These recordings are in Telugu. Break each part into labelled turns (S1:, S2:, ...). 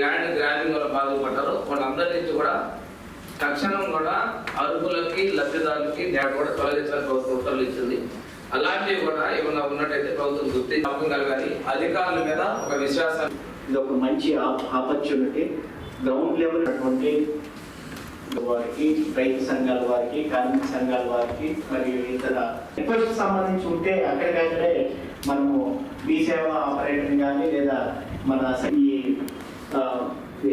S1: ల్యాండ్ గ్రాబింగ్ వల్ల బాధపడ్డారు. వాళ్ళందరి నుంచి కూడా తక్షణం కూడా అరుపులకి లబ్ధిదారులకి న్యాయం కూడా తొలగించాలని ప్రభుత్వం ఉత్తర్వులు ఇచ్చింది. అలాంటివి కూడా ఏమన్నా ఉన్నట్టయితే ప్రభుత్వం గుర్తి కలగాలి అధికారుల మీద ఒక విశ్వాసాన్ని
S2: ఇది ఒక మంచి ఆపర్చునిటీ. గ్రౌండ్ లెవెల్ అటువంటి వారికి రైతు సంఘాల వారికి కార్మిక సంఘాల వారికి మరియు ఇతర రిక్వెస్ట్ సంబంధించి ఉంటే అక్కడికక్కడే మనము మీ సేవ ఆపరేటర్ కానీ లేదా మన ఈ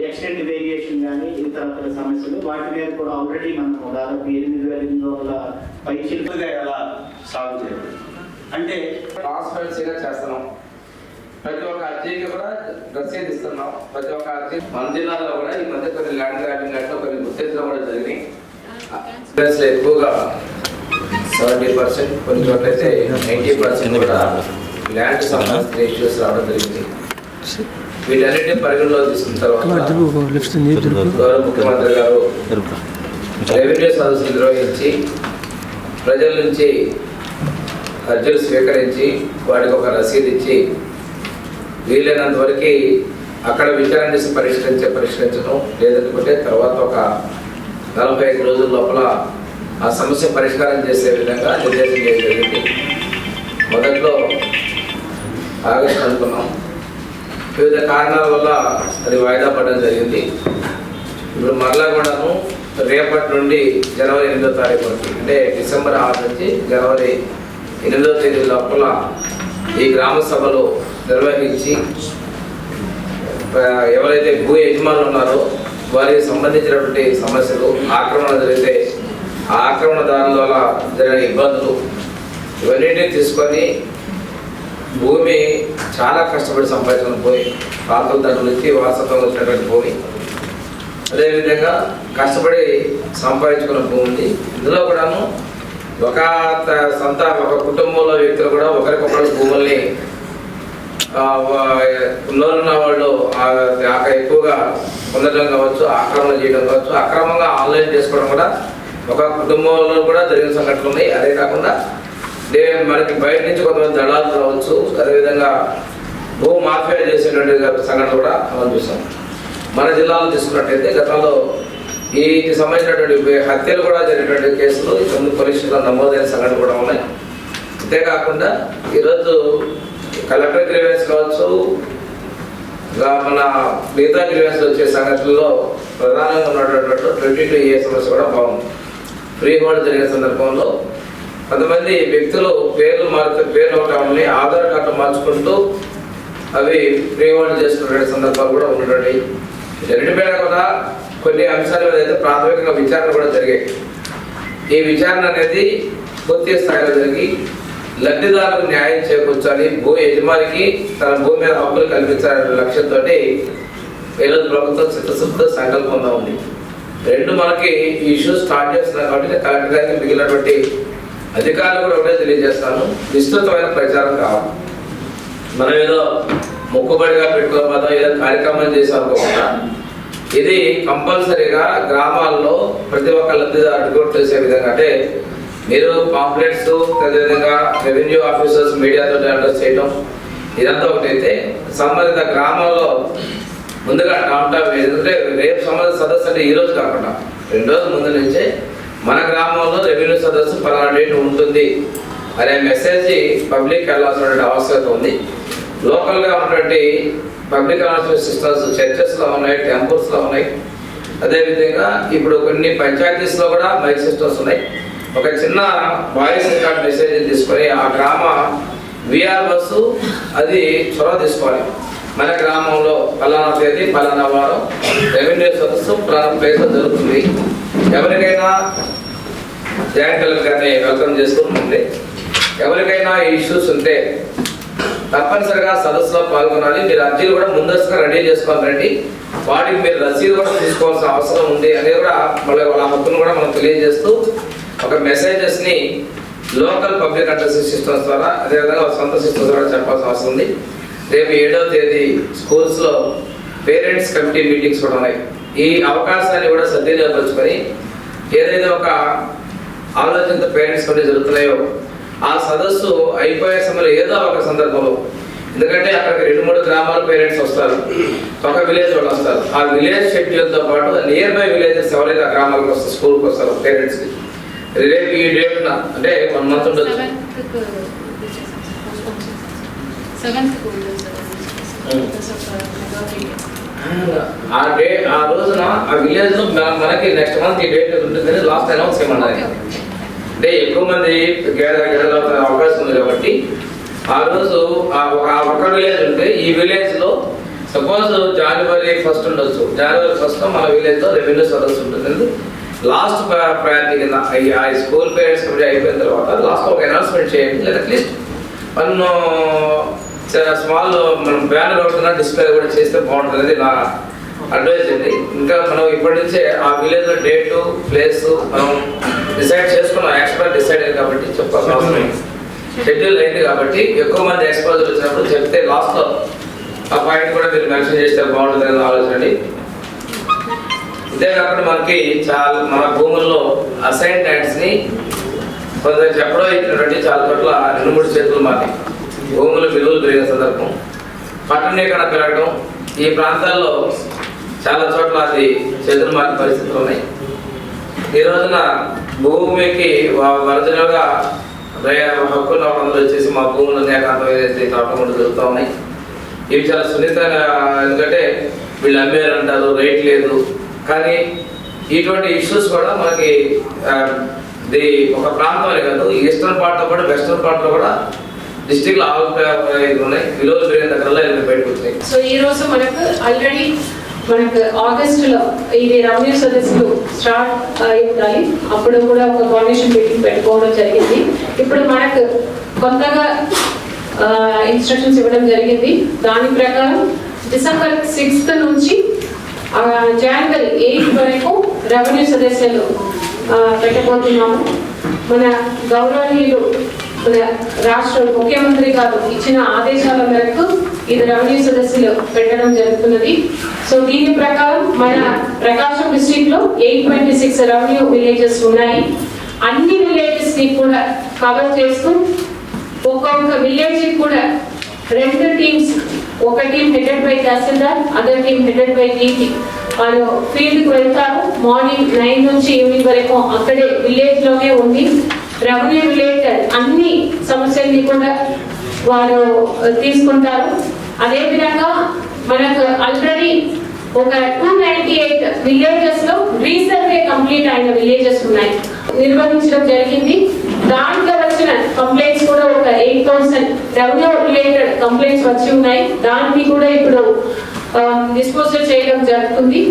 S2: ఎక్స్టెంట్ వేరియేషన్ కానీ ఇతర సమస్యలు వాటి మీద కూడా ఆల్రెడీ మనము దాదాపు ఎనిమిది వేల ఎనిమిది వందల పైచిలు
S3: ఎలా సాగు చేయాలి అంటే
S1: ట్రాన్స్పరెన్సీగా చేస్తున్నాం. ప్రతి ఒక్క అర్జీకి కూడా రసీదు ఇస్తున్నాం. ప్రతి ఒక్క అర్జీ మన జిల్లాలో కూడా ఈ మధ్య కొన్ని ల్యాండ్ గ్రాబింగ్ అట్లా కొన్ని గుర్తించడం కూడా జరిగినాయి. ఎక్కువగా సెవెంటీ పర్సెంట్ కొన్ని చోట్ల అయితే నైంటీ పర్సెంట్ కూడా ల్యాండ్ సంబంధించిన ఇష్యూస్ రావడం జరిగింది. వీటన్నిటిని పరిగణలో తీసుకున్న తర్వాత గౌరవ ముఖ్యమంత్రి గారు రెవెన్యూ సదస్సు నిర్వహించి ప్రజల నుంచి అర్జీలు స్వీకరించి వాటికి ఒక రసీదు ఇచ్చి వీలైనంత వరకు అక్కడ విచారణ చేసి పరిష్కరించే పరిష్కరించడం లేదనుకుంటే తర్వాత ఒక నలభై ఐదు రోజుల లోపల ఆ సమస్య పరిష్కారం చేసే విధంగా నిర్దేశం చేయడం జరిగింది. మొదట్లో ఆగస్టు అనుకున్నాం. వివిధ కారణాల వల్ల అది వాయిదా పడడం జరిగింది. ఇప్పుడు మరలా కూడాను రేపటి నుండి జనవరి ఎనిమిదో తారీఖు వరకు అంటే డిసెంబర్ ఆరు నుంచి జనవరి ఎనిమిదో తేదీ లోపల ఈ గ్రామ సభలు నిర్వహించి ఎవరైతే భూ యజమానులు ఉన్నారో వారికి సంబంధించినటువంటి సమస్యలు ఆక్రమణ జరిగితే ఆ ఆక్రమణదారుల ద్వారా జరిగిన ఇబ్బందులు ఇవన్నిటిని తీసుకొని భూమి చాలా కష్టపడి సంపాదించిన భూమి పాత్రలు తండ్రులు ఇచ్చి వారసత్వంలో వచ్చినటువంటి భూమి. అదేవిధంగా కష్టపడి సంపాదించుకున్న భూమి ఉంది ఇందులో కూడాను ఒక త- సొంత ఒక కుటుంబంలో వ్యక్తులు కూడా ఒకరికొకరు భూముల్ని ఉన్న వాళ్ళు ఎక్కువగా పొందడం కావచ్చు ఆక్రమణ చేయడం కావచ్చు అక్రమంగా ఆన్లైన్ చేసుకోవడం కూడా ఒక కుటుంబంలో కూడా జరిగిన సంఘటనలు ఉన్నాయి. అదే కాకుండా దే- మనకి బయట నుంచి కొంతమంది దళాలు రావచ్చు. అదేవిధంగా భూ మాఫియా చేసేటువంటి సంఘటన కూడా మనం చూసాం. మన జిల్లాలో తీసుకున్నట్టయితే గతంలో ఈ సంబంధించినటువంటి హత్యలు కూడా జరిగినటువంటి కేసులు ఇంతకుముందు పోలీసులు నమోదైన సంఘటన కూడా ఉన్నాయి. అంతేకాకుండా ఈరోజు కలెక్టర్ గ్రీవెన్స్ కావచ్చు మన మిగతా గ్రీవెన్స్ వచ్చే సంఘటనలో ప్రధానంగా ఉన్నటువంటి ట్వంటీ టూ ఏ సమస్య కూడా బాగుంది. ఫ్రీ హోల్డ్ జరిగిన సందర్భంలో కొంతమంది వ్యక్తులు పేర్లు మారుతూ పేర్లు ఒకటి ఆధార్ కార్డు మార్చుకుంటూ అవి ఫ్రీ చేస్తున్నటువంటి సందర్భాలు కూడా ఉన్నటువంటి రెండు కూడా కొన్ని అంశాల మీద అయితే ప్రాథమికంగా విచారణ కూడా జరిగాయి. ఈ విచారణ అనేది పూర్తి స్థాయిలో జరిగి లబ్ధిదారులకు న్యాయం చేకూర్చాలి. భూ యజమానికి తన భూమి మీద హక్కులు కల్పించాలనే లక్ష్యంతో ఈరోజు ప్రభుత్వం చిత్తశుద్ధ సంకల్పంగా ఉంది. రెండు మనకి ఈ ఇష్యూ స్టార్ట్ చేస్తున్నాం కాబట్టి కలెక్టర్ గారికి మిగిలినటువంటి అధికారులు కూడా ఒకటే తెలియజేస్తాను. విస్తృతమైన ప్రచారం కావాలి. మనం ఏదో మొక్కుబడిగా పెట్టుకోకపోతే ఏదో కార్యక్రమం చేసామనుకోకుండా ఇది కంపల్సరీగా గ్రామాల్లో ప్రతి ఒక్క లబ్ధిదారుడికి చేసే తెలిసే విధంగా అంటే మీరు పాంప్లెట్స్ అదేవిధంగా రెవెన్యూ ఆఫీసర్స్ మీడియాతో అడ్రస్ చేయడం ఇదంతా ఒకటైతే సంబంధిత గ్రామాల్లో ముందుగా టామ్టా ఎందుకంటే రేపు సంబంధిత సదస్సు అంటే ఈ రోజు కాకుండా రెండు రోజుల ముందు నుంచే మన గ్రామంలో రెవెన్యూ సదస్సు పలానా డేట్ ఉంటుంది అనే మెసేజ్ పబ్లిక్ వెళ్ళాల్సిన ఆవశ్యకత ఉంది. లోకల్గా ఉన్నటువంటి పబ్లిక్ అనౌన్స్మెంట్ సిస్టమ్స్ చర్చెస్లో ఉన్నాయి టెంపుల్స్లో ఉన్నాయి. అదేవిధంగా ఇప్పుడు కొన్ని పంచాయతీస్లో కూడా మైక్ సిస్టమ్స్ ఉన్నాయి. ఒక చిన్న వాయిస్ రికార్డ్ మెసేజ్ తీసుకొని ఆ గ్రామ విఆర్ బస్సు అది చొరవ తీసుకోవాలి. మన గ్రామంలో పలానా తేదీ పలానా వారం రెవెన్యూ సదస్సు పలానా ప్లేస్లో జరుగుతుంది. ఎవరికైనా జాయింట్ కలెక్టర్ గారిని వెల్కమ్ చేసుకుంటుంది. ఎవరికైనా ఇష్యూస్ ఉంటే తప్పనిసరిగా సదస్సులో పాల్గొనాలి. మీరు అర్జీలు కూడా ముందస్తుగా రెడీ చేసుకోవాలి రండి వాటికి మీరు రసీదు కూడా తీసుకోవాల్సిన అవసరం ఉంది అనేది కూడా మళ్ళీ వాళ్ళ హక్కును కూడా మనం తెలియజేస్తూ ఒక మెసేజెస్ని లోకల్ పబ్లిక్ అడ్రస్ సిస్టమ్స్ ద్వారా అదేవిధంగా సొంత సిస్టమ్స్ ద్వారా చెప్పాల్సిన అవసరం ఉంది. రేపు ఏడవ తేదీ స్కూల్స్లో పేరెంట్స్ కమిటీ మీటింగ్స్ కూడా ఉన్నాయి. ఈ అవకాశాన్ని కూడా సద్వినియోగపరుచుకొని ఏదైతే ఒక ఆలోచనతో పేరెంట్స్ కొన్ని జరుగుతున్నాయో ఆ సదస్సు అయిపోయే సమయంలో ఏదో ఒక సందర్భంలో. ఎందుకంటే అక్కడికి రెండు మూడు గ్రామాల పేరెంట్స్ వస్తారు. ఒక విలేజ్ వాళ్ళు వస్తారు. ఆ విలేజ్ షెడ్యూల్తో పాటు నియర్ బై విలేజెస్ ఎవరైతే ఆ గ్రామాలకు వస్తారు స్కూల్కి వస్తారు పేరెంట్స్కి రేపు ఈ డేట్న అంటే వన్ మంత్ ఉండొచ్చు.
S4: సెవెంత్
S1: ఆ డే ఆ రోజున ఆ విలేజ్లో మనకి నెక్స్ట్ మంత్ ఈ డేట్ ఉంటుందని లాస్ట్ అనౌన్స్ చేయమన్నారు. అంటే ఎక్కువ మంది గేదె గేదెలు అవకాశం ఉంది కాబట్టి ఆ రోజు ఆ ఒక ఒక ఒక్క విలేజ్ ఉంటే ఈ విలేజ్లో సపోజ్ జనవరి ఫస్ట్ ఉండొచ్చు. జనవరి ఫస్ట్ మన విలేజ్లో రెవెన్యూ సదస్సు ఉంటుంది లాస్ట్ ప్రయారిటీ కింద ఆ స్కూల్ పేరెంట్స్ అయిపోయిన తర్వాత లాస్ట్ ఒక అనౌన్స్మెంట్ చేయండి. లేదా అట్లీస్ట్ వన్ స్మాల్ మనం బ్యానర్ అవుతున్న డిస్ప్లే కూడా చేస్తే బాగుంటుంది నా అడ్వైజ్ అండి. ఇంకా మనం ఇప్పటి నుంచే ఆ విలేజ్లో డేట్ ప్లేస్ మనం డిసైడ్ చేసుకున్నాం. ఎక్స్పర్ డిసైడ్ అయ్యింది కాబట్టి చెప్పాల్సిన అవసరం షెడ్యూల్ అయింది కాబట్టి ఎక్కువ మంది ఎక్స్పోజర్ వచ్చినప్పుడు చెప్తే లాస్ట్లో ఆ పాయింట్ కూడా మీరు మెన్షన్ చేస్తే బాగుంటుంది అని ఆలోచన ఇదే కాకుండా మనకి చాలా మన భూముల్లో అసైన్ ల్యాండ్స్ని కొందరు చెప్పడం ఇచ్చినటువంటి చాలా చోట్ల రెండు మూడు చేతులు మారి భూములు విలువలు పెరిగిన సందర్భం. పట్టణీకరణ పెరగడం ఈ ప్రాంతాల్లో చాలా చోట్ల అది చేతులు మారిన పరిస్థితులు ఉన్నాయి. ఈ రోజున భూమికి ఒరిజినల్గా హక్కులు వాళ్ళందరూ వచ్చేసి మా భూములు ఏకాంతం ఏదైతే కావడం జరుగుతూ ఉన్నాయి. ఇవి చాలా సున్నితంగా ఎందుకంటే వీళ్ళు అమ్మేరు అంటారు రేట్ లేదు. కానీ ఇటువంటి ఇష్యూస్ కూడా మనకి ఆ, ఒక ప్రాంతమే కాదు ఈస్టర్న్ పార్ట్లో కూడా వెస్టర్న్ పార్ట్లో కూడా డిస్టిక్లో ఆవు ఉన్నాయి. విలువలు పెరిగిన దగ్గరలో ఇవి బయటకు వచ్చినాయి.
S4: సో ఈ రోజు మనకు ఆల్రెడీ మనకు ఆగస్ట్లో ఇది రెవెన్యూ సదస్సులు స్టార్ట్ అయి ఉండాలి. అప్పుడు కూడా ఒక కాండిషన్ మీటింగ్ పెట్టుకోవడం జరిగింది. ఇప్పుడు మనకు కొత్తగా ఇన్స్ట్రక్షన్స్ ఇవ్వడం జరిగింది. దాని ప్రకారం డిసెంబర్ సిక్స్త్ నుంచి జనవరి ఎయిత్ వరకు రెవెన్యూ సదస్సులు పెట్టబోతున్నాము. మన గౌరవనీయులు రాష్ట్ర ముఖ్యమంత్రి గారు ఇచ్చిన ఆదేశాల మేరకు ఇది రెవెన్యూ సదస్సులు పెట్టడం జరుగుతున్నది. సో దీని ప్రకారం మన ప్రకాశం డిస్టిక్లో eight twenty six revenue villages ఉన్నాయి. అన్ని విలేజెస్ని కూడా కవర్ చేస్తూ ఒక్కొక్క విలేజ్ కూడా రెండు టీమ్స్ ఒక team headed by tahsildar other team headed by D T ఫీల్డ్కి వెళ్తారు. మార్నింగ్ నైన్ నుంచి ఈవినింగ్ వరకు అక్కడే విలేజ్లోనే ఉండి రెవెన్యూ రిలేటెడ్ అన్ని సమస్యల్ని కూడా వారు తీసుకుంటారు. అదే విధంగా మనకు ఆల్రెడీ ఒక టూ నైన్టీ ఎయిట్ విలేజెస్లో రీసర్వే కంప్లీట్ అయిన విలేజెస్ ఉన్నాయి. నిర్వహించడం జరిగింది. దాంట్లో వచ్చిన కంప్లైంట్స్ కూడా ఒక eight thousand revenue related complaints వచ్చి ఉన్నాయి. దాన్ని కూడా ఇప్పుడు డిస్పోజల్ చేయడం జరుగుతుంది.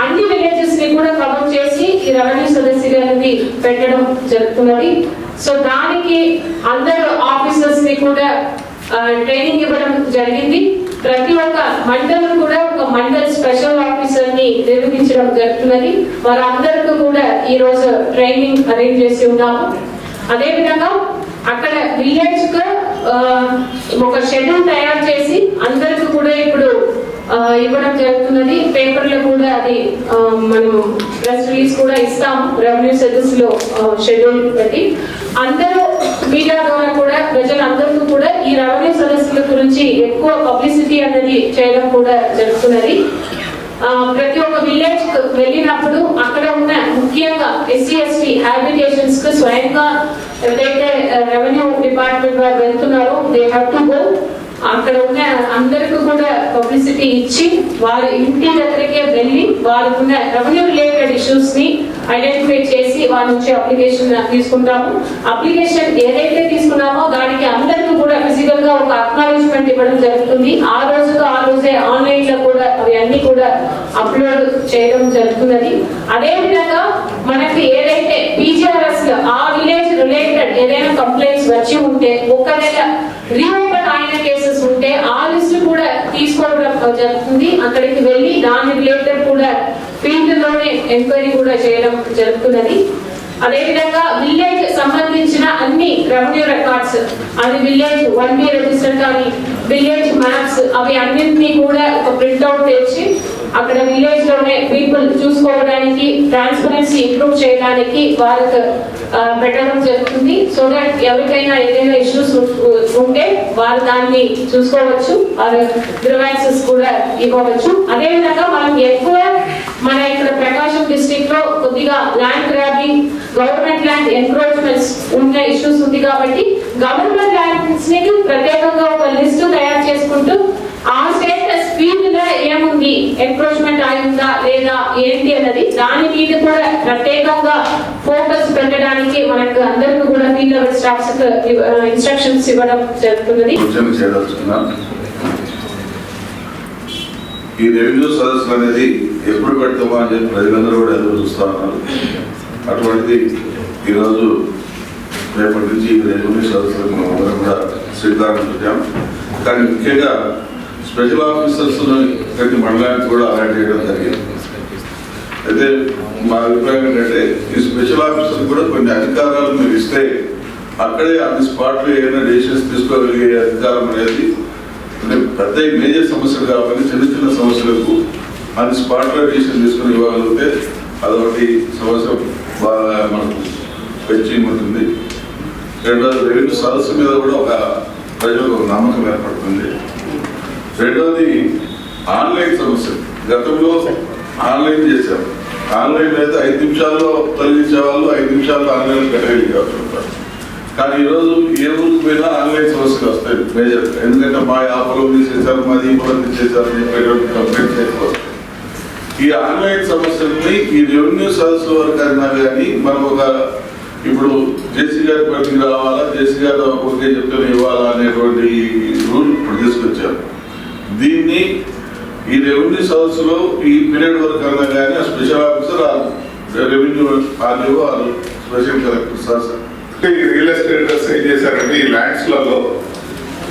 S4: అన్ని విలేజెస్ని కూడా కవర్ చేసి ఈ రెవెన్యూ సదస్సులు అనేది పెట్టడం జరుగుతున్నది. సో దానికి అందరు ఆఫీసర్స్ని కూడా ట్రైనింగ్ ఇవ్వడం జరిగింది. ప్రతి ఒక్క మండలం కూడా ఒక మండల్ స్పెషల్ ఆఫీసర్ని నిర్వహించడం జరుగుతున్నది. వారందరికీ కూడా ఈ రోజు ట్రైనింగ్ అరేంజ్ చేసి ఉన్నాము. అదే విధంగా అక్కడ విలేజ్ ఒక షెడ్యూల్ తయారు చేసి అందరికి కూడా ఇప్పుడు ఇవ్వడం జరుగుతున్నది. పేపర్లో కూడా అది మనం ప్రెస్ రిలీజ్ కూడా ఇస్తాము. రెవెన్యూ సర్వీస్లో షెడ్యూల్ పెట్టి. అందరూ మీడియా ద్వారా కూడా ప్రజలందరికీ కూడా ఈ రెవెన్యూ సదస్సుల గురించి ఎక్కువ పబ్లిసిటీ అనేది చేయడం కూడా జరుగుతున్నది. ప్రతి ఒక్క విలేజ్ వెళ్ళినప్పుడు అక్కడ ఉన్న ముఖ్యంగా ఎస్సీ ఎస్టీ హ్యాబిటేషన్స్కు స్వయంగా ఎవరైతే రెవెన్యూ డిపార్ట్మెంట్ వారు వెళ్తున్నారో దే హ్యావ్ టు గో అక్కడ ఉన్న అందరికీ కూడా పబ్లిసిటీ ఇచ్చి వారి ఇంటి దగ్గరికే వెళ్ళి వారికి ఉన్న రెవెన్యూ రిలేటెడ్ ఇష్యూస్ని ఐడెంటిఫై చేసి వారి నుంచి అప్లికేషన్ తీసుకుంటాము. అప్లికేషన్ ఏదైతే తీసుకున్నామో దానికి అందరికీ కూడా ఫిజికల్గా ఒక అక్నాలెడ్జ్మెంట్ ఇవ్వడం జరుగుతుంది. ఆ రోజుతో ఆ రోజే ఆన్లైన్లో కూడా అవి అన్ని కూడా అప్లోడ్ చేయడం జరుగుతున్నది. అదే విధంగా మనకి ఏదైతే పీజీఆర్ఎస్ ఆ విలేజ్ రిలేటెడ్ ఏదైనా కంప్లైంట్స్ వచ్చి ఉంటే ఒకవేళ రీఓపెన్ అయిన కేసెస్ ఉంటే ఆ లిస్ట్ కూడా తీసుకోవడం జరుగుతుంది. అక్కడికి వెళ్ళి దాని రిలేటెడ్ కూడా ఫీల్డ్లోనే ఎంక్వైరీ కూడా చేయడం జరుగుతున్నది. అదేవిధంగా విలేజ్ సంబంధించిన అన్ని రెవెన్యూ రికార్డ్స్ అది విలేజ్ వన్ బి రిజిస్టర్ కానీ విలేజ్ మ్యాప్స్ అవి అన్నింటినీ కూడా ఒక ప్రింట్అవుట్ తెచ్చి అక్కడ విలేజ్లోనే పీపుల్ చూసుకోవడానికి ట్రాన్స్పరెన్సీ ఇంప్రూవ్ చేయడానికి వాళ్ళకి పెట్టడం జరుగుతుంది. సో దట్ ఎవరికైనా ఏదైనా ఇష్యూస్ ఉంటే వారు దాన్ని చూసుకోవచ్చు వారు గ్రివాన్సెస్ కూడా ఇవ్వవచ్చు. అదేవిధంగా మనం ఎక్కువ మన ఇక్కడ ప్రకాశం డిస్ట్రిక్ట్లో కొద్దిగా land grabbing government land encroachments ఉన్న ఇష్యూస్ ఉంది కాబట్టి గవర్నమెంట్ ల్యాండ్స్ని ప్రత్యేకంగా ఒక లిస్టు తయారు చేసుకుంటూ ఆ స్టేట్ ఫీల్డ్లో ఏముంది? ఎంక్రోచ్మెంట్ అయిందా లేదా ఏంటి అన్నది దాని మీద కూడా ప్రత్యేకంగా ఫోకస్ పెట్టడానికి మనకు అందరికీ కూడా ఫీల్డ్ లెవెల్ స్టాఫ్స్ ఇన్స్ట్రక్షన్స్ ఇవ్వడం జరుగుతున్నది.
S5: ఈ రెవెన్యూ సదస్సులు అనేది ఎప్పుడు పెడతామా అని చెప్పి ప్రజలందరూ కూడా ఎదురు చూస్తా ఉన్నారు. అటువంటిది ఈరోజు రేపటి నుంచి ఈ రెవెన్యూ సదస్సులకు మనం అందరం కూడా శ్రీకారం చుట్టాం కానీ ముఖ్యంగా స్పెషల్ ఆఫీసర్స్ ప్రతి మండలానికి కూడా అలాంటి చేయడం జరిగింది. అయితే మా అభిప్రాయం ఏంటంటే ఈ స్పెషల్ ఆఫీసర్ కూడా కొన్ని అధికారాలు మీరు ఇస్తే అక్కడే అన్ని స్పాట్లో ఏదైనా డెసిషన్స్ తీసుకోగలిగే అధికారం అనేది ప్రత్యేక పెద్ద మేజర్ సమస్యలు కాబట్టి చిన్న చిన్న సమస్యలకు అన్ని స్పాట్లో డెసిషన్ తీసుకుని ఇవ్వగలిగితే అదొకటి సమస్య బాగా మనకు పెంచి ఉంటుంది. రెండోది రెవెన్యూ సదస్సు మీద కూడా ఒక ప్రజలకు ఒక నమ్మకం ఏర్పడుతుంది. రెండోది ఆన్లైన్ సమస్య. గతంలో ఆన్లైన్ చేశారు. ఆన్లైన్ అయితే ఐదు నిమిషాల్లో తొలగించే వాళ్ళు ఐదు నిమిషాల్లో ఆన్లైన్ పెట్టగలిగారు కానీ ఈరోజు ఏ ఊరికి పోయినా ఆన్లైన్ సమస్యలు వస్తాయి మేజర్ ఎందుకంటే మా ఆ పొలం తీసేశారు మాది ఈ పొలం తీసేశారు అని చెప్పేటువంటి కంప్లైంట్స్ ఎక్కువ వస్తాయి. ఈ ఆన్లైన్ సమస్యల్ని ఈ రెవెన్యూ సదస్సు వరకు అయినా కానీ మనం ఒక ఇప్పుడు జేసీ గారి పనికి రావాలా? జేసీ గారు ఒకరికే చెప్తే ఇవ్వాలా అనేటువంటి రూల్ ఇప్పుడు తీసుకొచ్చారు. దీన్ని ఈ రెవెన్యూ సదస్సులో ఈ పీరియడ్ వరకు అన్నా కానీ ఆ స్పెషల్ ఆఫీసర్ రెవెన్యూ ఆర్డీఓ వాళ్ళు స్పెషల్ కలెక్టర్ సార్ సార్.
S6: ఈ రియల్ ఎస్టేట్ ఏం చేశారంటే ఈ ల్యాండ్స్లలో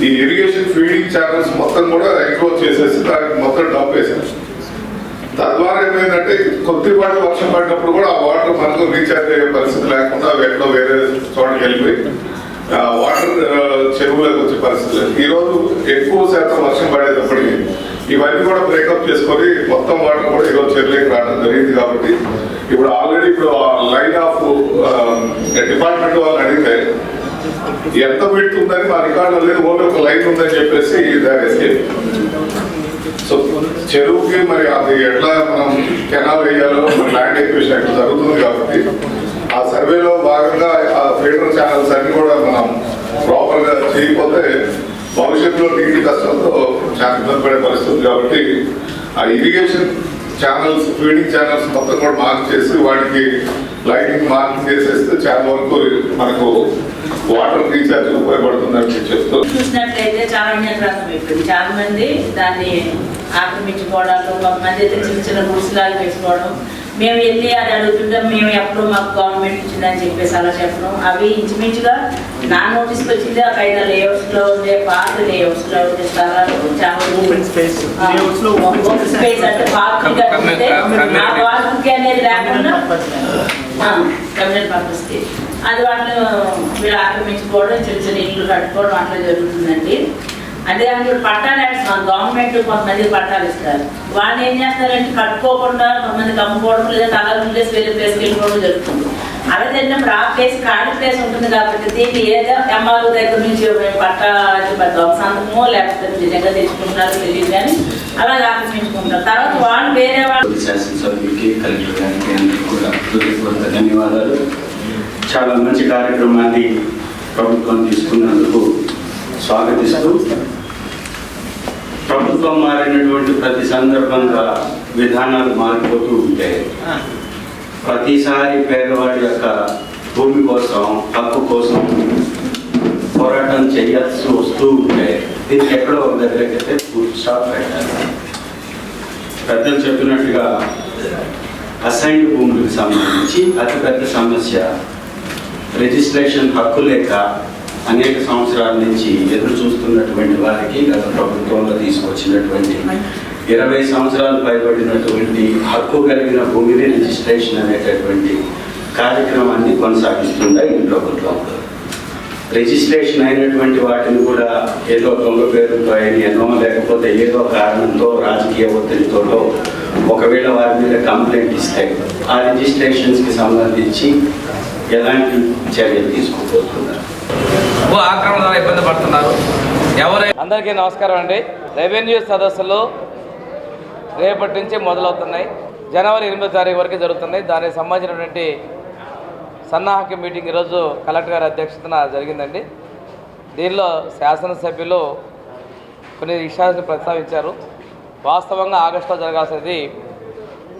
S6: ఈ ఇరిగేషన్ ఫీడింగ్ ఛానల్స్ మొత్తం కూడా ఎంక్రోచ్ చేసేసి దానికి మొత్తం డంప్ వేసారు తద్వారా ఏమైందంటే కొద్దిపాటి వర్షం పడినప్పుడు కూడా ఆ వాటర్ మనకు రీఛార్జ్ అయ్యే పరిస్థితి లేకుండా అవి ఎక్కడో వేరే చోటకి వెళ్ళిపోయి వాటర్ చెరువులకు వచ్చే పరిస్థితి లేదు. ఈరోజు ఎక్కువ శాతం వర్షం పడేటప్పటికి ఇవన్నీ కూడా బ్రేకప్ చేసుకొని మొత్తం వాటర్ కూడా ఈరోజు చెరువులకు రావడం జరిగింది కాబట్టి ఇప్పుడు ఆల్రెడీ ఇప్పుడు లైన్ ఆఫ్ డిపార్ట్మెంట్ వాళ్ళు అడిగితే ఎంత విడ్త్ ఉందని మా రికార్డు లేదు ఓన్లీ ఒక లైన్ ఉందని చెప్పేసి దాని ఎస్కేప్ సో చెరువుకి మరి అది ఎట్లా మనం కెనాల్ వేయాలో ల్యాండ్ ఎక్విషన్ ఎట్లా జరుగుతుంది కాబట్టి ఆ సర్వేలో భాగంగా ఆ ఫీడర్ ఛానల్స్ అన్ని కూడా మనం ప్రాపర్గా చేయకపోతే భవిష్యత్తులో నీటి కష్టంతో చాలా ఇబ్బంది పడే పరిస్థితి కాబట్టి ఆ ఇరిగేషన్ ఛానల్స్ ఫీడింగ్ ఛానల్స్ మొత్తం కూడా మార్క్ చేసి వాటికి లైటింగ్ మార్క్ చేసేస్తే చాలా వరకు మనకు వాటర్ రీఛార్జ్ ఉపయోగపడుతుందని చెప్తూ
S7: చూసినట్లయితే చాలా అన్యత్రాసం అయిపోయింది. చాలా మంది దాన్ని ఆక్రమించుకోవడాలు కొంతమంది అయితే చిన్న చిన్న గుడిసెలాలు వేసుకోవడం మేము వెళ్ళి అది అడుగుతుంటాం మేము ఎప్పుడు మాకు గవర్నమెంట్ ఇచ్చిందని చెప్పేసి అలా చెప్పడం. అవి ఇంచుమించుగా నా నోటీస్కి వచ్చింది ఆ పైన లేఅవుట్స్లో ఉండే పాత లేఅవుట్స్లో ఉండే స్థలాలు చాలా
S2: ఓపెన్ స్పేస్
S7: అంటే పార్క్ కట్టితే ఆ పార్క్ అనేది లేకుండా కమ్యూనల్ పర్పస్కి. అది వాళ్ళు వీళ్ళు ఆక్రమించుకోవడం చిన్న చిన్న ఇల్లు కట్టుకోవడం అట్లా జరుగుతుందండి. అంటే అందులో పట్టాలు వేస్తున్నాం గవర్నమెంట్ కొంతమంది పట్టాలు ఇస్తారు. వాళ్ళు ఏం చేస్తారంటే కట్టుకోకుండా కొంతమంది కమ్ముకోవడం లేదా తల ఉండేసి వేరే ప్లేస్కి వెళ్ళిపోవడం జరుగుతుంది. అలా తిన్నప్పుడు ఆ ప్లేస్ ఖాళీ ప్లేస్ ఉంటుంది కాబట్టి దీన్ని ఏదో ఎంఆర్ఓ దగ్గర నుంచి మేము పట్టా సంతకమో లేకపోతే నిజంగా తెచ్చుకుంటున్నారో తెలియదు కానీ అలా ఆక్రమించుకుంటారు తర్వాత వాళ్ళు వేరే వాళ్ళు
S3: శాసనసభ్యులకి కలెక్టర్ గారికి కూడా ధన్యవాదాలు. చాలా మంచి కార్యక్రమాన్ని ప్రభుత్వం తీసుకున్నందుకు స్వాగతిస్తూ ప్రభుత్వం మారినటువంటి ప్రతి సందర్భంగా విధానాలు మారిపోతూ ఉంటాయి ప్రతిసారి పేదవాడి యొక్క భూమి కోసం హక్కు కోసం పోరాటం చేయాల్సి వస్తూ ఉంటే దీనికి ఎక్కడో ఒక దగ్గరకైతే పూర్తి స్టాప్ పెట్టాలి. పెద్దలు చెప్పినట్టుగా అసైన్డ్ భూములకు సంబంధించి అతిపెద్ద సమస్య రిజిస్ట్రేషన్ హక్కు లేక అనేక సంవత్సరాల నుంచి ఎదురు చూస్తున్నటువంటి వారికి గత ప్రభుత్వంలో తీసుకొచ్చినటువంటి ఇరవై సంవత్సరాలు పైబడినటువంటి హక్కు కలిగిన భూమిని రిజిస్ట్రేషన్ అనేటటువంటి కార్యక్రమాన్ని కొనసాగిస్తుందా ఈ ప్రభుత్వం? రిజిస్ట్రేషన్ అయినటువంటి వాటిని కూడా ఏదో దొంగ పేరుతో అయినో లేకపోతే ఏదో కారణంతో రాజకీయ ఒత్తిడితోటో ఒకవేళ వారి మీద కంప్లైంట్ ఇస్తే ఆ రిజిస్ట్రేషన్స్కి సంబంధించి ఎలాంటి చర్యలు తీసుకోబోతున్నారు
S1: భూ ఆక్రమణ ద్వారా ఇబ్బంది పడుతున్నారు. ఎవరైనా అందరికీ నమస్కారం అండి. రెవెన్యూ సదస్సులు రేపటి నుంచి మొదలవుతున్నాయి. జనవరి ఎనిమిదో తారీఖు వరకు జరుగుతున్నాయి. దానికి సంబంధించినటువంటి సన్నాహక మీటింగ్ ఈరోజు కలెక్టర్ గారి అధ్యక్షతన జరిగిందండి. దీనిలో శాసనసభ్యులు కొన్ని విషయాలను ప్రస్తావించారు. వాస్తవంగా ఆగస్టులో జరగాల్సినది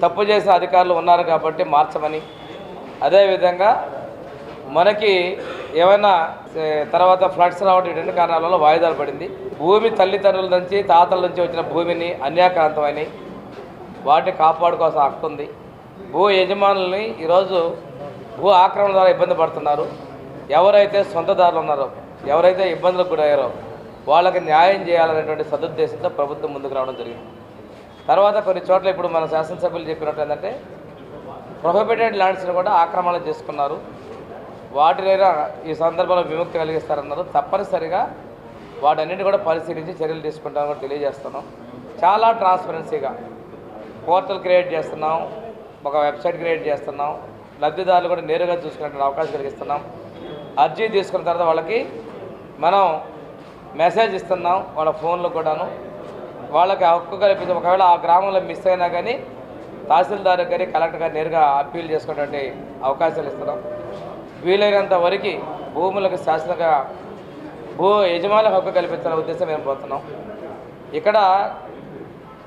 S1: తప్పు చేసిన అధికారులు ఉన్నారు కాబట్టి మార్చమని. అదేవిధంగా మనకి ఏమైనా తర్వాత ఫ్లడ్స్ రావడం ఇటువంటి కారణాల వల్ల వాయిదాలు పడింది. భూమి తల్లిదండ్రుల నుంచి తాతల నుంచి వచ్చిన భూమిని అన్యాక్రాంతమైనవి వాటిని కాపాడుకోవాల్సిన హక్కు ఉంది. భూ యజమానుల్ని ఈరోజు భూ ఆక్రమణ ద్వారా ఇబ్బంది పడుతున్నారు. ఎవరైతే సొంతదారులు ఉన్నారో ఎవరైతే ఇబ్బందులకు గురయ్యారో వాళ్ళకి న్యాయం చేయాలనేటువంటి సదుద్దేశంతో ప్రభుత్వం ముందుకు రావడం జరిగింది. తర్వాత కొన్ని చోట్ల ఇప్పుడు మన శాసనసభ్యులు చెప్పినట్టు ఏంటంటే ప్రొహిబిటెడ్ ల్యాండ్స్ని కూడా ఆక్రమణ చేసుకున్నారు. వాటినైనా ఈ సందర్భంలో విముక్తి కలిగిస్తారన్నారు తప్పనిసరిగా వాటన్నిటి కూడా పరిశీలించి చర్యలు తీసుకుంటామని కూడా తెలియజేస్తున్నాం. చాలా ట్రాన్స్పరెన్సీగా పోర్టల్ క్రియేట్ చేస్తున్నాం ఒక వెబ్సైట్ క్రియేట్ చేస్తున్నాం లబ్ధిదారులు కూడా నేరుగా చూసుకునే అవకాశం కలిగిస్తున్నాం. అర్జీ తీసుకున్న తర్వాత వాళ్ళకి మనం మెసేజ్ ఇస్తున్నాం వాళ్ళ ఫోన్లో కూడాను. వాళ్ళకి హక్కు కల్పించి ఒకవేళ ఆ గ్రామంలో మిస్ అయినా కానీ తహసీల్దారు కానీ కలెక్టర్ గారు నేరుగా అప్పీల్ చేసుకునేటువంటి అవకాశాలు ఇస్తున్నాం. వీలైనంత వరకు భూములకు శాసనగా భూ యజమాని హక్కు కల్పించాలనే ఉద్దేశం మేము పోతున్నాం. ఇక్కడ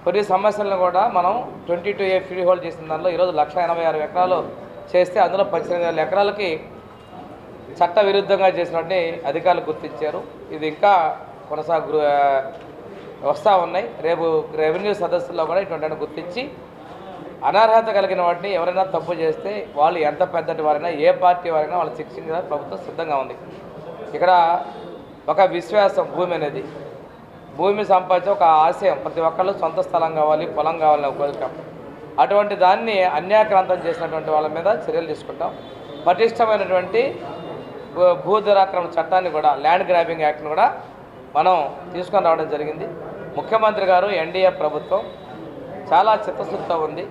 S1: కొన్ని సమస్యలను కూడా మనం twenty two A freehold చేసిన దానిలో ఈరోజు లక్ష ఎనభై ఆరు ఎకరాలు చేస్తే అందులో పద్దెనిమిది వేల ఎకరాలకి చట్ట విరుద్ధంగా చేసినట్టు అధికారులు గుర్తించారు. ఇది ఇంకా కొనసాగు వస్తూ ఉన్నాయి. రేపు రెవెన్యూ సదస్సుల్లో కూడా ఇటువంటి గుర్తించి అనర్హత కలిగిన వాటిని ఎవరైనా తప్పు చేస్తే వాళ్ళు ఎంత పెద్దటి వారైనా ఏ పార్టీ వారైనా వాళ్ళు శిక్షించడానికి ప్రభుత్వం సిద్ధంగా ఉంది. ఇక్కడ ఒక విశ్వాసం భూమి అనేది. భూమి సంపాదించే ఒక ఆశయం ప్రతి ఒక్కళ్ళు సొంత స్థలం కావాలి పొలం కావాలని కోరిక. అటువంటి దాన్ని అన్యాక్రాంతం చేసినటువంటి వాళ్ళ మీద చర్యలు తీసుకుంటాం. పటిష్టమైనటువంటి భూ- భూ దురాక్రమణ చట్టాన్ని కూడా ల్యాండ్ గ్రాబింగ్ యాక్ట్ని కూడా మనం తీసుకొని రావడం జరిగింది. ముఖ్యమంత్రి గారు ఎన్డీఏ ప్రభుత్వం చాలా చిత్తశుద్ధితో ఉంది.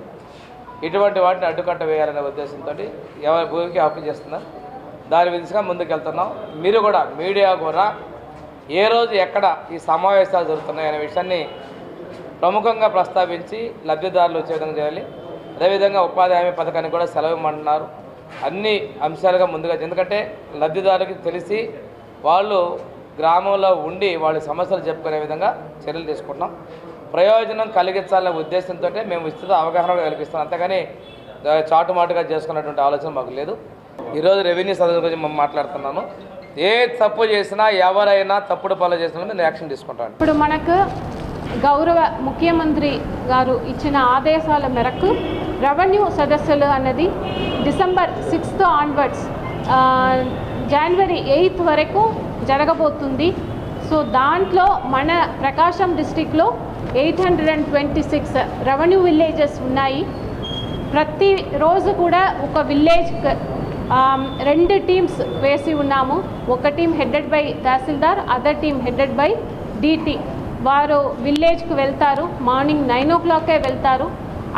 S1: ఇటువంటి వాటిని అడ్డుకట్ట వేయాలనే ఉద్దేశంతో ఎవరి భూమికి హక్కు చేస్తున్నారు దాని విధంగా ముందుకెళ్తున్నాం. మీరు కూడా మీడియా కూడా ఏ రోజు ఎక్కడ ఈ సమావేశాలు జరుగుతున్నాయి అనే విషయాన్ని ప్రముఖంగా ప్రస్తావించి లబ్ధిదారులు వచ్చే విధంగా చేయాలి అదేవిధంగా ఉపాధి హామీ పథకానికి కూడా సెలవు ఇవ్వమంటున్నారు అన్ని అంశాలుగా ముందుగా ఎందుకంటే లబ్ధిదారులకి తెలిసి వాళ్ళు గ్రామంలో ఉండి వాళ్ళ సమస్యలు చెప్పుకునే విధంగా చర్యలు తీసుకుంటున్నాం. ప్రయోజనం కలిగించాలనే ఉద్దేశంతో మేము విస్తృత అవగాహన కల్పిస్తాం అంతేగాని చాటుమాటుగా చేసుకున్నటువంటి ఆలోచన మాకు లేదు. ఈరోజు రెవెన్యూ సదస్సు గురించి మేము మాట్లాడుతున్నాను. ఏ తప్పు చేసినా ఎవరైనా తప్పుడు పనులు చేసినా నేను యాక్షన్ తీసుకుంటాను.
S4: ఇప్పుడు మనకు గౌరవ ముఖ్యమంత్రి గారు ఇచ్చిన ఆదేశాల మేరకు రెవెన్యూ సదస్సులు అన్నది December sixth onwards January eighth వరకు జరగబోతుంది. సో దాంట్లో మన ప్రకాశం డిస్టిక్లో eight hundred and twenty six revenue villages ఉన్నాయి. ప్రతి రోజు కూడా ఒక విలేజ్ రెండు టీమ్స్ వేసి ఉన్నాము. ఒక team headed by tahsildar other team headed by DT. వారు విలేజ్కి వెళ్తారు. మార్నింగ్ నైన్ ఓ క్లాకే వెళ్తారు.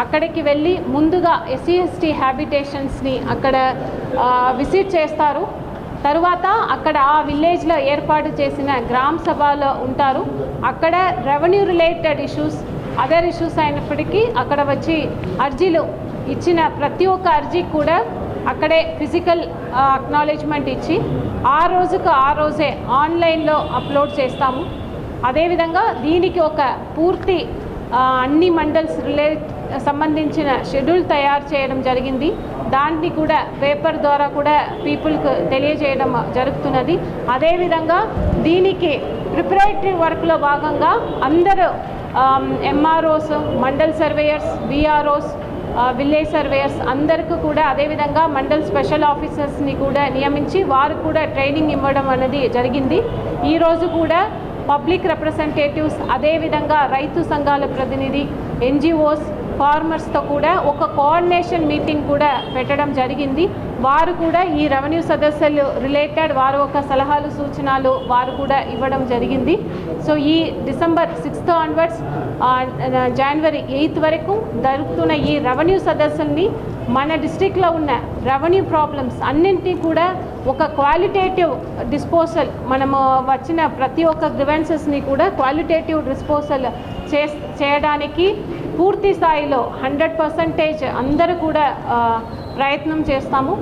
S4: అక్కడికి వెళ్ళి ముందుగా ఎస్సీ ఎస్టీ హ్యాబిటేషన్స్ని అక్కడ విజిట్ చేస్తారు. తరువాత అక్కడ ఆ విలేజ్లో ఏర్పాటు చేసిన గ్రామ సభలో ఉంటారు. అక్కడ revenue related issues other issues అయినప్పటికీ అక్కడ వచ్చి అర్జీలు ఇచ్చిన ప్రతి ఒక్క అర్జీ కూడా అక్కడే ఫిజికల్ అక్నాలెడ్జ్మెంట్ ఇచ్చి ఆ రోజుకు ఆ రోజే ఆన్లైన్లో అప్లోడ్ చేస్తాము. అదేవిధంగా దీనికి ఒక పూర్తి అన్ని మండల్స్ రిలేట్ సంబంధించిన షెడ్యూల్ తయారు చేయడం జరిగింది. దాన్ని కూడా పేపర్ ద్వారా కూడా పీపుల్కి తెలియజేయడం జరుగుతున్నది. అదేవిధంగా దీనికి ప్రిపరేటరీ వర్క్లో భాగంగా అందరూ MROs mandal surveyors BROs village surveyors అందరికీ కూడా అదేవిధంగా మండల్ స్పెషల్ ఆఫీసర్స్ని కూడా నియమించి వారు కూడా ట్రైనింగ్ ఇవ్వడం అనేది జరిగింది. ఈరోజు కూడా పబ్లిక్ రిప్రజెంటేటివ్స్ అదేవిధంగా రైతు సంఘాల ప్రతినిధి ఎన్జిఓస్ ఫార్మర్స్తో కూడా ఒక కోఆర్డినేషన్ మీటింగ్ కూడా పెట్టడం జరిగింది. వారు కూడా ఈ రెవెన్యూ సదస్సులు రిలేటెడ్ వారు ఒక సలహాలు సూచనలు వారు కూడా ఇవ్వడం జరిగింది. సో ఈ December sixth onwards January eighth వరకు జరుగుతున్న ఈ రెవెన్యూ సదస్సుల్ని మన డిస్టిక్లో ఉన్న రెవెన్యూ ప్రాబ్లమ్స్ అన్నింటినీ కూడా ఒక క్వాలిటేటివ్ డిస్పోజల్ మనము వచ్చిన ప్రతి ఒక్క గ్రివెన్సెస్ని కూడా క్వాలిటేటివ్ డిస్పోజల్ చే చేయడానికి పూర్తి స్థాయిలో హండ్రెడ్ పర్సంటేజ్ అందరూ కూడా ప్రయత్నం చేస్తాము.